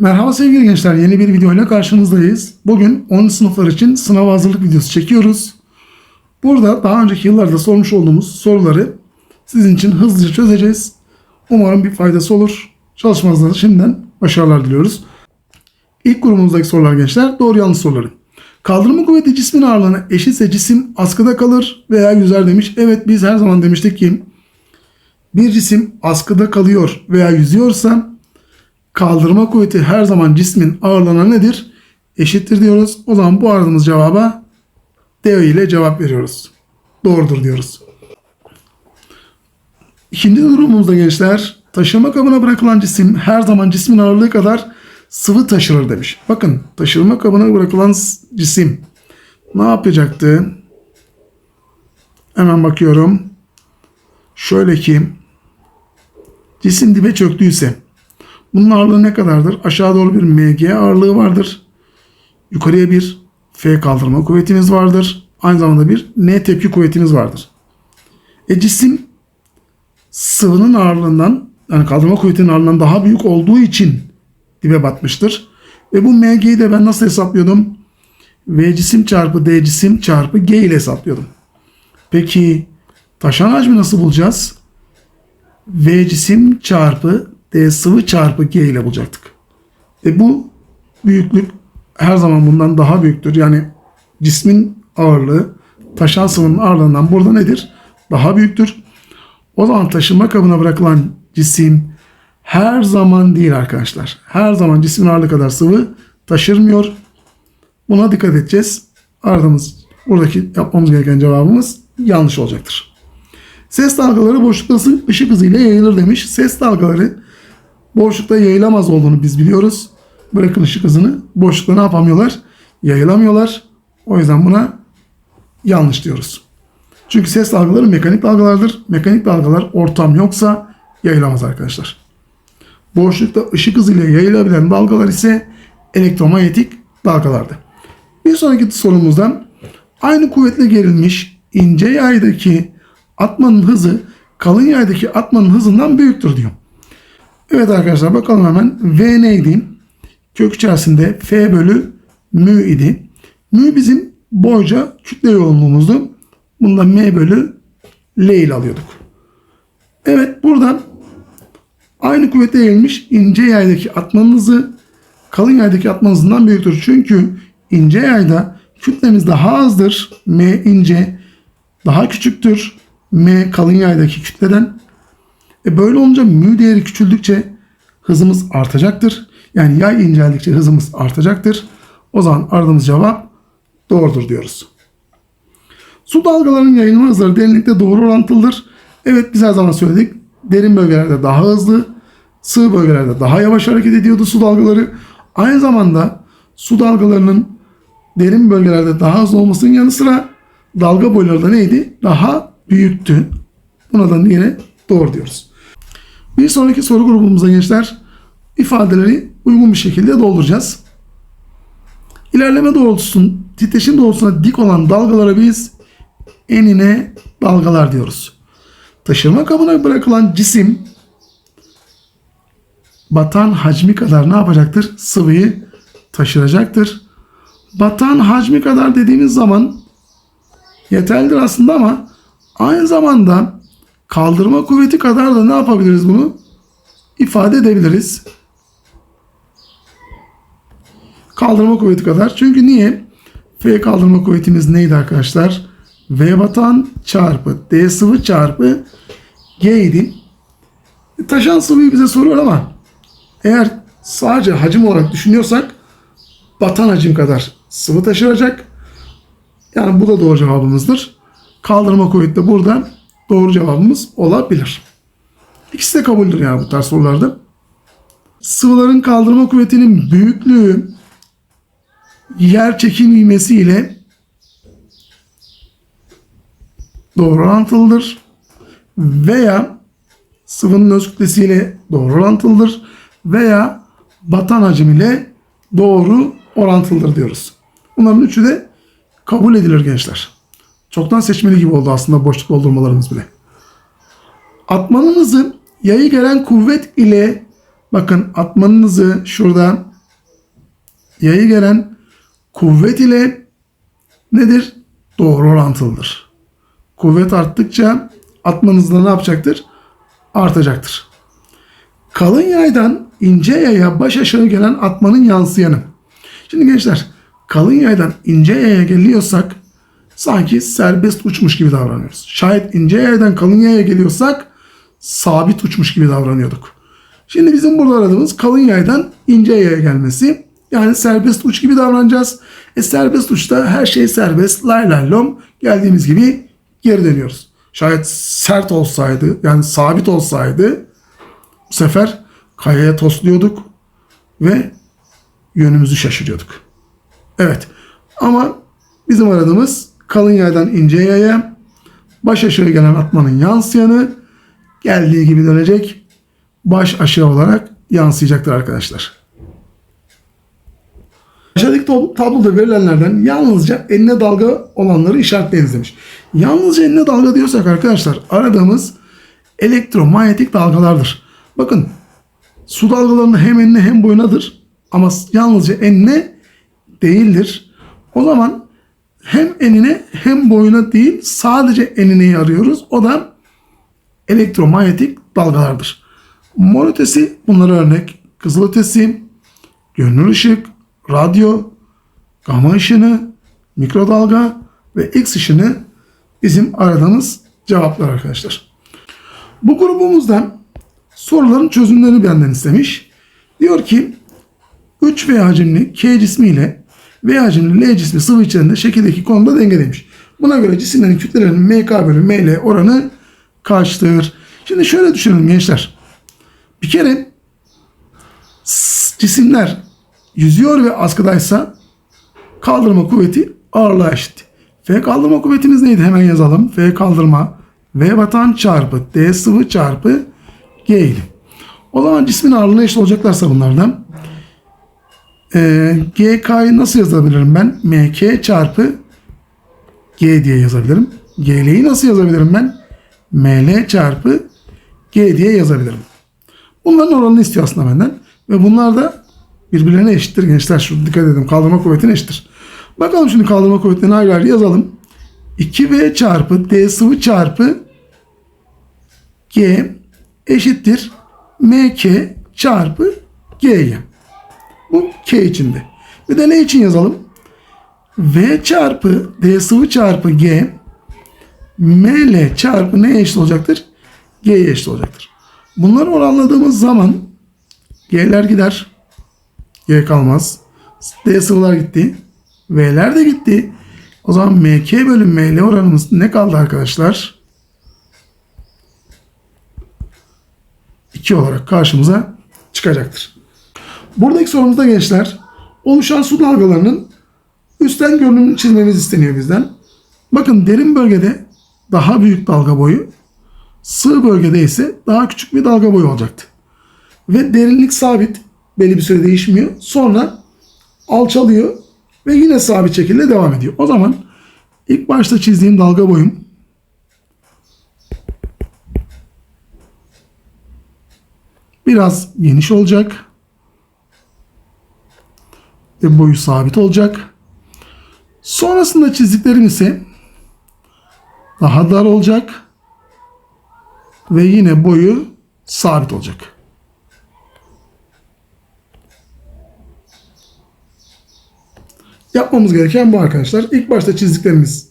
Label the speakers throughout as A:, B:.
A: Merhaba sevgili gençler. Yeni bir videoyla karşınızdayız. Bugün 10. sınıflar için sınav hazırlık videosu çekiyoruz. Burada daha önceki yıllarda sormuş olduğumuz soruları sizin için hızlıca çözeceğiz. Umarım bir faydası olur. Çalışmanızda da şimdiden başarılar diliyoruz. İlk grubumuzdaki sorular gençler doğru yanlış soruları. Kaldırma kuvveti cismin ağırlığına eşitse cisim askıda kalır veya yüzer demiş. Evet biz her zaman demiştik ki bir cisim askıda kalıyor veya yüzüyorsa kaldırma kuvveti her zaman cismin ağırlığına nedir? Eşittir diyoruz. O zaman bu aradığımız cevaba D ile cevap veriyoruz. Doğrudur diyoruz. İkinci durumumuzda gençler taşıma kabına bırakılan cisim her zaman cismin ağırlığı kadar sıvı taşırır demiş. Bakın taşıma kabına bırakılan cisim ne yapacaktı? Hemen bakıyorum. Şöyle ki cisim dibe çöktüyse bunun ağırlığı ne kadardır? Aşağı doğru bir mg ağırlığı vardır. Yukarıya bir F kaldırma kuvvetimiz vardır. Aynı zamanda bir N tepki kuvvetimiz vardır. E cisim sıvının ağırlığından yani kaldırma kuvvetinin ağırlığından daha büyük olduğu için dibe batmıştır. Ve bu mg'yi de ben nasıl hesaplıyordum? V cisim çarpı D cisim çarpı G ile hesaplıyordum. Peki taşan hacmi nasıl bulacağız? V cisim çarpı D sıvı çarpı G ile bulacaktık. E bu büyüklük her zaman bundan daha büyüktür. Yani cismin ağırlığı taşan sıvının ağırlığından burada nedir? Daha büyüktür. O zaman taşınma kabına bırakılan cisim her zaman değil arkadaşlar. Her zaman cismin ağırlığı kadar sıvı taşırmıyor. Buna dikkat edeceğiz. Ardımız buradaki yapmamız gereken cevabımız yanlış olacaktır. Ses dalgaları boşlukta ışık hızıyla yayılır demiş. Ses dalgaları boşlukta yayılamaz olduğunu biz biliyoruz. Bırakın ışık hızını. Boşlukta ne yapamıyorlar? Yayılamıyorlar. O yüzden buna yanlış diyoruz. Çünkü ses dalgaları mekanik dalgalardır. Mekanik dalgalar ortam yoksa yayılamaz arkadaşlar. Boşlukta ışık hızıyla yayılabilen dalgalar ise elektromanyetik dalgalardır. Bir sonraki sorumuzdan aynı kuvvetle gerilmiş ince yaydaki atmanın hızı kalın yaydaki atmanın hızından büyüktür diyor. Evet arkadaşlar bakalım hemen V neydi? Kök içerisinde F bölü mü idi. Mü bizim boyca kütle yoğunluğumuzdu. Bunda M bölü L ile alıyorduk. Evet buradan aynı kuvvete yayılmış ince yaydaki atmanın hızı kalın yaydaki atmanın hızından büyüktür. Çünkü ince yayda kütlemiz daha azdır. M ince daha küçüktür. M kalın yaydaki kütleden. E böyle olunca mü değeri küçüldükçe hızımız artacaktır. Yani yay inceldikçe hızımız artacaktır. O zaman aradığımız cevap doğrudur diyoruz. Su dalgalarının yayılma hızları derinlikte doğru orantılıdır. Evet biz her zaman söyledik. Derin bölgelerde daha hızlı, sığ bölgelerde daha yavaş hareket ediyordu su dalgaları. Aynı zamanda su dalgalarının derin bölgelerde daha hızlı olmasının yanı sıra dalga boyları da neydi? Daha büyüktü. Buna da yine doğru diyoruz. Bir sonraki soru grubumuza gençler ifadeleri uygun bir şekilde dolduracağız. İlerleme doğrultusun, titreşim doğrultusuna dik olan dalgalara biz enine dalgalar diyoruz. Taşıma kabına bırakılan cisim batan hacmi kadar ne yapacaktır? Sıvıyı taşıracaktır. Batan hacmi kadar dediğimiz zaman yeterlidir aslında ama aynı zamanda kaldırma kuvveti kadar da ne yapabiliriz bunu? ifade edebiliriz. Kaldırma kuvveti kadar. Çünkü niye? F kaldırma kuvvetimiz neydi arkadaşlar? V batan çarpı D sıvı çarpı G idi. E, Taşan sıvıyı bize soruyor ama eğer sadece hacim olarak düşünüyorsak batan hacim kadar sıvı taşıracak. Yani bu da doğru cevabımızdır. Kaldırma kuvveti de burada doğru cevabımız olabilir. İkisi de kabuldür yani bu tarz sorularda. Sıvıların kaldırma kuvvetinin büyüklüğü yer çekim ivmesi ile doğru orantılıdır. Veya sıvının öz kütlesiyle doğru orantılıdır. Veya batan hacim ile doğru orantılıdır diyoruz. Bunların üçü de kabul edilir gençler. Çoktan seçmeli gibi oldu aslında boşluk doldurmalarımız bile. Atmanın hızı yayı gelen kuvvet ile bakın atmanın hızı şurada yayı gelen kuvvet ile nedir? Doğru orantılıdır. Kuvvet arttıkça atmanız da ne yapacaktır? Artacaktır. Kalın yaydan ince yaya baş aşağı gelen atmanın yansıyanı. Şimdi gençler kalın yaydan ince yaya geliyorsak sanki serbest uçmuş gibi davranıyoruz. Şayet ince yaydan kalın yaya geliyorsak sabit uçmuş gibi davranıyorduk. Şimdi bizim burada aradığımız kalın yaydan ince yaya gelmesi. Yani serbest uç gibi davranacağız. E serbest uçta her şey serbest. Lay lay lom geldiğimiz gibi geri dönüyoruz. Şayet sert olsaydı yani sabit olsaydı bu sefer kayaya tosluyorduk ve yönümüzü şaşırıyorduk. Evet ama bizim aradığımız kalın yaydan ince yaya baş aşağı gelen atmanın yansıyanı geldiği gibi dönecek baş aşağı olarak yansıyacaktır arkadaşlar. Aşağıdaki tab- tabloda verilenlerden yalnızca enine dalga olanları işaretleyiniz demiş. Yalnızca enine dalga diyorsak arkadaşlar aradığımız elektromanyetik dalgalardır. Bakın su dalgalarının hem enine hem boyunadır ama yalnızca enine değildir. O zaman hem enine hem boyuna değil sadece enineyi arıyoruz. O da elektromanyetik dalgalardır. Mor ötesi bunlara örnek. Kızıl ötesi, gönül ışık, radyo, gama ışını, mikrodalga ve X ışını bizim aradığımız cevaplar arkadaşlar. Bu grubumuzdan soruların çözümlerini benden istemiş. Diyor ki 3V hacimli K cismi ile V hacimli L cismi sıvı içerisinde şekildeki konumda dengedeymiş. Buna göre cisimlerin kütlelerinin MK bölü ML oranı kaçtır? Şimdi şöyle düşünün gençler. Bir kere cisimler yüzüyor ve askıdaysa kaldırma kuvveti ağırlığa eşit. F kaldırma kuvvetimiz neydi? Hemen yazalım. F kaldırma V batan çarpı D sıvı çarpı G eğilim. O zaman cismin ağırlığına eşit olacaklarsa bunlardan ee, GK'yı nasıl yazabilirim ben? MK çarpı G diye yazabilirim. GL'yi nasıl yazabilirim ben? ML çarpı G diye yazabilirim. Bunların oranını istiyor aslında benden. Ve bunlar da birbirlerine eşittir gençler. Şurada dikkat edin. Kaldırma kuvvetine eşittir. Bakalım şimdi kaldırma kuvvetini ayrı ayrı yazalım. 2V çarpı D sıvı çarpı G eşittir MK çarpı G'ye. Bu K içinde. Bir de ne için yazalım? V çarpı D sıvı çarpı G ML çarpı neye eşit olacaktır? G'ye eşit olacaktır. Bunları oranladığımız zaman G'ler gider. G kalmaz. D sıvılar gitti. V'ler de gitti. O zaman MK bölü ML oranımız ne kaldı arkadaşlar? 2 olarak karşımıza çıkacaktır. Buradaki sorumuzda gençler oluşan su dalgalarının üstten görünümünü çizmemiz isteniyor bizden. Bakın derin bölgede daha büyük dalga boyu, sığ bölgede ise daha küçük bir dalga boyu olacaktı. Ve derinlik sabit, belli bir süre değişmiyor. Sonra alçalıyor ve yine sabit şekilde devam ediyor. O zaman ilk başta çizdiğim dalga boyum biraz geniş olacak ve boyu sabit olacak. Sonrasında çizdiklerim ise daha dar olacak ve yine boyu sabit olacak. Yapmamız gereken bu arkadaşlar. İlk başta çizdiklerimiz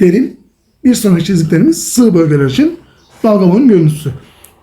A: derin, bir sonraki çizdiklerimiz sığ bölgeler için dalga boyunun görüntüsü.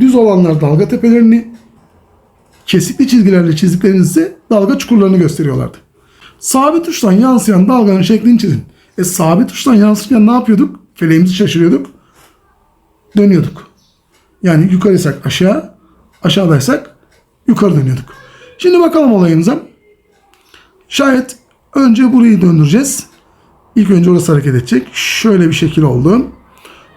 A: Düz olanlar dalga tepelerini, kesikli çizgilerle çizdikleriniz ise dalga çukurlarını gösteriyorlardı. Sabit uçtan yansıyan dalganın şeklini çizin. E sabit uçtan yansırken ne yapıyorduk? Feleğimizi şaşırıyorduk. Dönüyorduk. Yani yukarıysak aşağı, aşağıdaysak yukarı dönüyorduk. Şimdi bakalım olayımıza. Şayet önce burayı döndüreceğiz. İlk önce orası hareket edecek. Şöyle bir şekil oldu.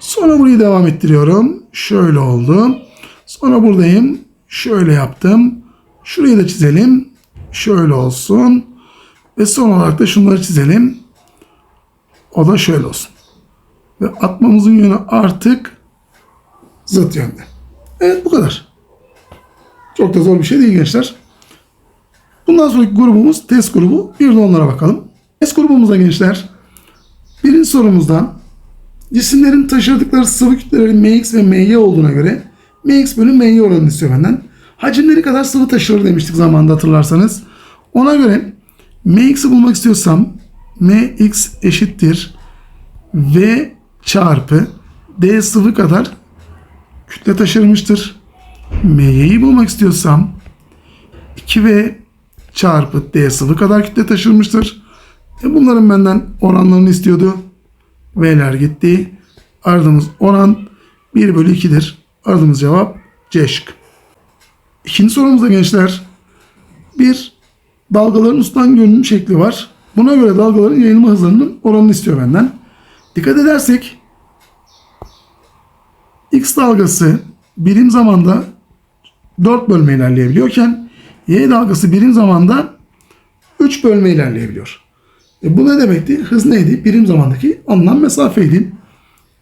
A: Sonra burayı devam ettiriyorum. Şöyle oldu. Sonra buradayım. Şöyle yaptım. Şurayı da çizelim. Şöyle olsun. Ve son olarak da şunları çizelim. O da şöyle olsun. Ve atmamızın yönü artık zıt yönde. Evet bu kadar. Çok da zor bir şey değil gençler. Bundan sonraki grubumuz test grubu. Bir de onlara bakalım. Test grubumuzda gençler birinci sorumuzdan cisimlerin taşıdıkları sıvı kütleleri mx ve my olduğuna göre mx bölü my oranını istiyor benden. Hacimleri kadar sıvı taşır demiştik zamanında hatırlarsanız. Ona göre mx'i bulmak istiyorsam mx eşittir v çarpı d sıvı kadar kütle taşırmıştır. m'yi bulmak istiyorsam 2v çarpı d sıvı kadar kütle taşırmıştır. E bunların benden oranlarını istiyordu. V'ler gitti. Aradığımız oran 1 bölü 2'dir. Aradığımız cevap C şık. İkinci sorumuzda gençler bir dalgaların üstten görünüm şekli var. Buna göre dalgaların yayılma hızlarının oranını istiyor benden. Dikkat edersek X dalgası birim zamanda 4 bölme ilerleyebiliyorken Y dalgası birim zamanda 3 bölme ilerleyebiliyor. E bu ne demekti? Hız neydi? Birim zamandaki alınan mesafeydi.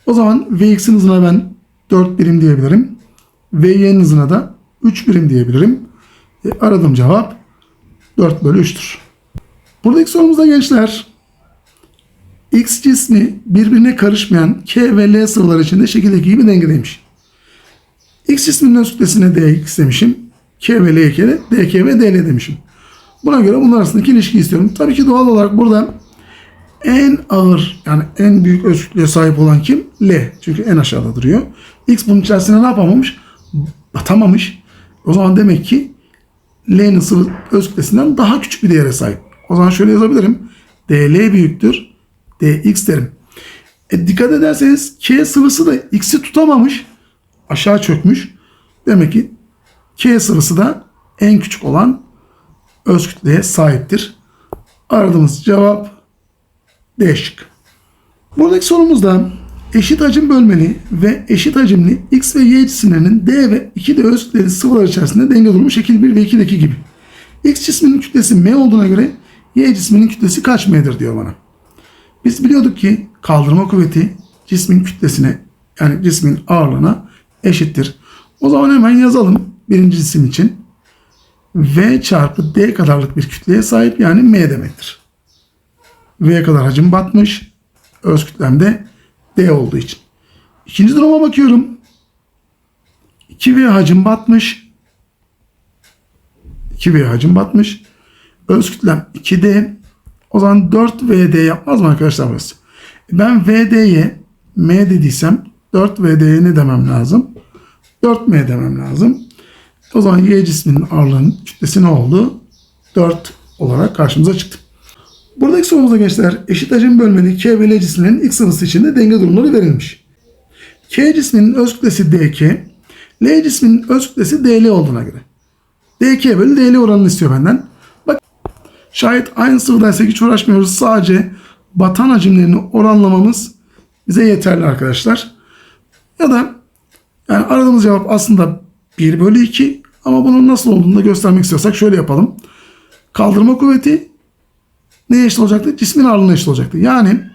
A: O zaman Vx'in hızına ben 4 birim diyebilirim. Vy'nin hızına da 3 birim diyebilirim. E aradığım cevap 4 bölü 3'tür. Buradaki sorumuzda gençler X cismi birbirine karışmayan K ve L sıvılar içinde şekildeki gibi dengedeymiş. X cisminin öz kütlesine dx demişim. K ve L kere dk ve dl demişim. Buna göre bunlar arasındaki ilişkiyi istiyorum. Tabii ki doğal olarak burada en ağır yani en büyük öz kütleye sahip olan kim? L. Çünkü en aşağıda duruyor. X bunun içerisine ne yapamamış? Batamamış. O zaman demek ki L'nin sıvı öz kütlesinden daha küçük bir değere sahip. O zaman şöyle yazabilirim. DL büyüktür. DX derim. E, dikkat ederseniz K sıvısı da X'i tutamamış. Aşağı çökmüş. Demek ki K sıvısı da en küçük olan öz kütleye sahiptir. Aradığımız cevap D şık. Buradaki sorumuzda eşit hacim bölmeli ve eşit hacimli X ve Y cisimlerinin D ve 2D öz kütleli sıvılar içerisinde denge durumu şekil 1 ve 2'deki gibi. X cisminin kütlesi M olduğuna göre Y cisminin kütlesi kaç M'dir diyor bana. Biz biliyorduk ki kaldırma kuvveti cismin kütlesine yani cismin ağırlığına eşittir. O zaman hemen yazalım birinci cisim için. V çarpı D kadarlık bir kütleye sahip yani M demektir. V kadar hacim batmış. Öz kütlem de D olduğu için. İkinci duruma bakıyorum. 2V hacim batmış. 2V hacim batmış. Öz kütlem 2D. O zaman 4VD yapmaz mı arkadaşlar burası? Ben VD'ye M dediysem 4VD'ye ne demem lazım? 4M demem lazım. O zaman Y cisminin ağırlığının kütlesi ne oldu? 4 olarak karşımıza çıktı. Buradaki sorumuzda gençler eşit hacim bölmeli K ve L cisimlerinin X sıvısı içinde denge durumları verilmiş. K cisminin öz kütlesi DK, L cisminin öz kütlesi DL olduğuna göre. DK bölü DL oranını istiyor benden. Bak şayet aynı sıvıdaysa hiç uğraşmıyoruz. Sadece batan hacimlerini oranlamamız bize yeterli arkadaşlar. Ya da yani aradığımız cevap aslında 1 bölü 2 ama bunun nasıl olduğunu da göstermek istiyorsak şöyle yapalım. Kaldırma kuvveti neye eşit olacaktı? Cismin ağırlığına eşit olacaktı. Yani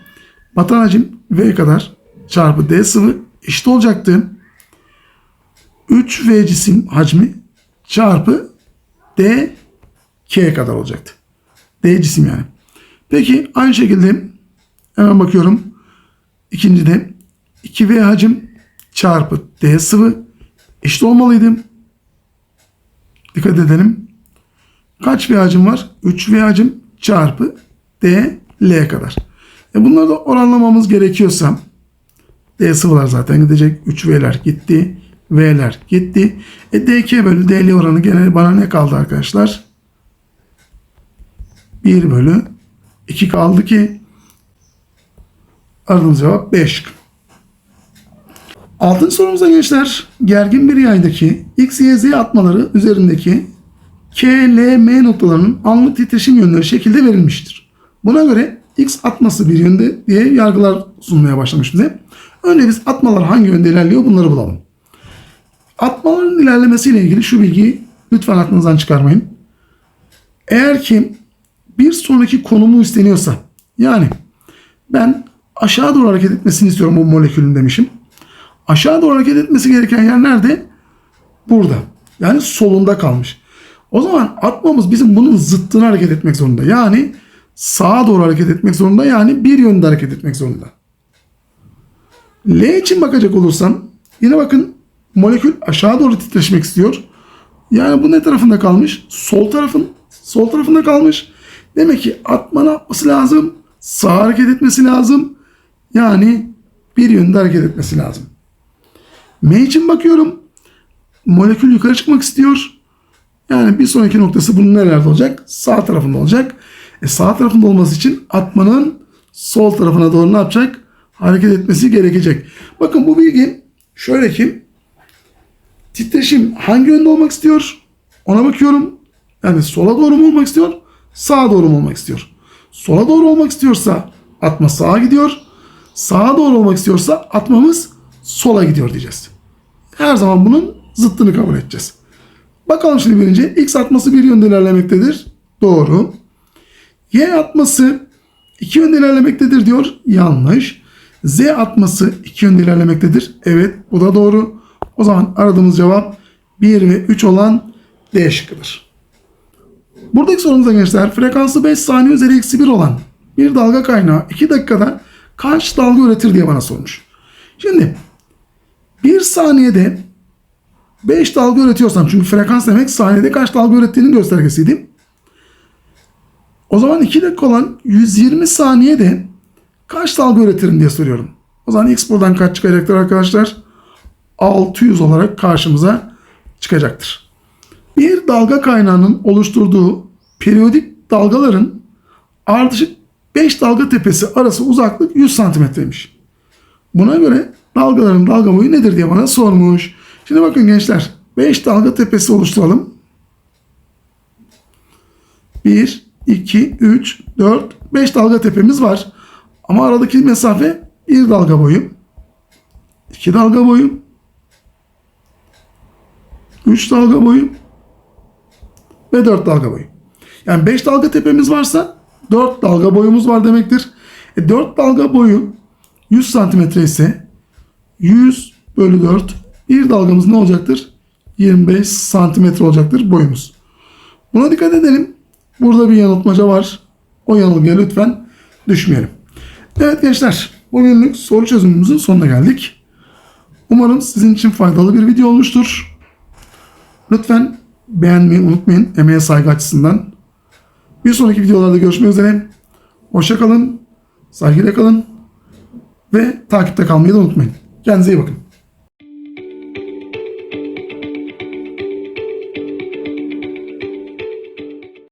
A: batan hacim V kadar çarpı D sıvı eşit olacaktı. 3V cisim hacmi çarpı D K kadar olacaktı. D cisim yani. Peki aynı şekilde hemen bakıyorum. İkincide 2V hacim çarpı D sıvı eşit olmalıydı. Dikkat edelim. Kaç V hacim var? 3 V hacim çarpı D L kadar. E bunları da oranlamamız gerekiyorsa D sıvılar zaten gidecek. 3 V'ler gitti. V'ler gitti. E DK bölü DL oranı gene bana ne kaldı arkadaşlar? 1 bölü 2 kaldı ki aradığımız cevap 5. Altıncı sorumuza gençler gergin bir yaydaki X, Y, Z atmaları üzerindeki K, L, M noktalarının anlık titreşim yönleri şekilde verilmiştir. Buna göre X atması bir yönde diye yargılar sunmaya başlamış bize. Önce biz atmalar hangi yönde ilerliyor bunları bulalım. Atmaların ilerlemesiyle ilgili şu bilgiyi lütfen aklınızdan çıkarmayın. Eğer ki bir sonraki konumu isteniyorsa yani ben aşağı doğru hareket etmesini istiyorum bu molekülün demişim. Aşağı doğru hareket etmesi gereken yer nerede? Burada. Yani solunda kalmış. O zaman atmamız bizim bunun zıttını hareket etmek zorunda. Yani sağa doğru hareket etmek zorunda. Yani bir yönde hareket etmek zorunda. L için bakacak olursam yine bakın molekül aşağı doğru titreşmek istiyor. Yani bu ne tarafında kalmış? Sol tarafın sol tarafında kalmış. Demek ki atma ne yapması lazım? Sağa hareket etmesi lazım. Yani bir yönde hareket etmesi lazım. M için bakıyorum. Molekül yukarı çıkmak istiyor. Yani bir sonraki noktası bunun nerelerde olacak? Sağ tarafında olacak. E sağ tarafında olması için atmanın sol tarafına doğru ne yapacak? Hareket etmesi gerekecek. Bakın bu bilgi şöyle ki titreşim hangi yönde olmak istiyor? Ona bakıyorum. Yani sola doğru mu olmak istiyor? Sağa doğru mu olmak istiyor? Sola doğru olmak istiyorsa atma sağa gidiyor. Sağa doğru olmak istiyorsa atmamız sola gidiyor diyeceğiz. Her zaman bunun zıttını kabul edeceğiz. Bakalım şimdi birinci. X atması bir yönde ilerlemektedir. Doğru. Y atması iki yönde ilerlemektedir diyor. Yanlış. Z atması iki yönde ilerlemektedir. Evet bu da doğru. O zaman aradığımız cevap 1 ve 3 olan D şıkkıdır. Buradaki sorumuzda gençler frekansı 5 saniye üzeri eksi 1 olan bir dalga kaynağı 2 dakikada kaç dalga üretir diye bana sormuş. Şimdi 1 saniyede 5 dalga üretiyorsam çünkü frekans demek saniyede kaç dalga ürettiğinin göstergesiydi. O zaman 2 dakika olan 120 saniyede kaç dalga üretirim diye soruyorum. O zaman x buradan kaç çıkacaktır arkadaşlar? 600 olarak karşımıza çıkacaktır. Bir dalga kaynağının oluşturduğu periyodik dalgaların ardışık 5 dalga tepesi arası uzaklık 100 santimetreymiş. Buna göre dalgaların dalga boyu nedir diye bana sormuş. Şimdi bakın gençler 5 dalga tepesi oluşturalım. 1, 2, 3, 4, 5 dalga tepemiz var. Ama aradaki mesafe 1 dalga boyu. 2 dalga boyu. 3 dalga boyu. Ve 4 dalga boyu. Yani 5 dalga tepemiz varsa 4 dalga boyumuz var demektir. E 4 dalga boyu 100 santimetre ise 100 bölü 4 bir dalgamız ne olacaktır? 25 santimetre olacaktır boyumuz. Buna dikkat edelim. Burada bir yanıltmaca var. O yanılgıya lütfen düşmeyelim. Evet gençler bugünlük soru çözümümüzün sonuna geldik. Umarım sizin için faydalı bir video olmuştur. Lütfen beğenmeyi unutmayın emeğe saygı açısından. Bir sonraki videolarda görüşmek üzere. Hoşçakalın, saygıyla kalın ve takipte kalmayı da unutmayın. Kendinize iyi bakın.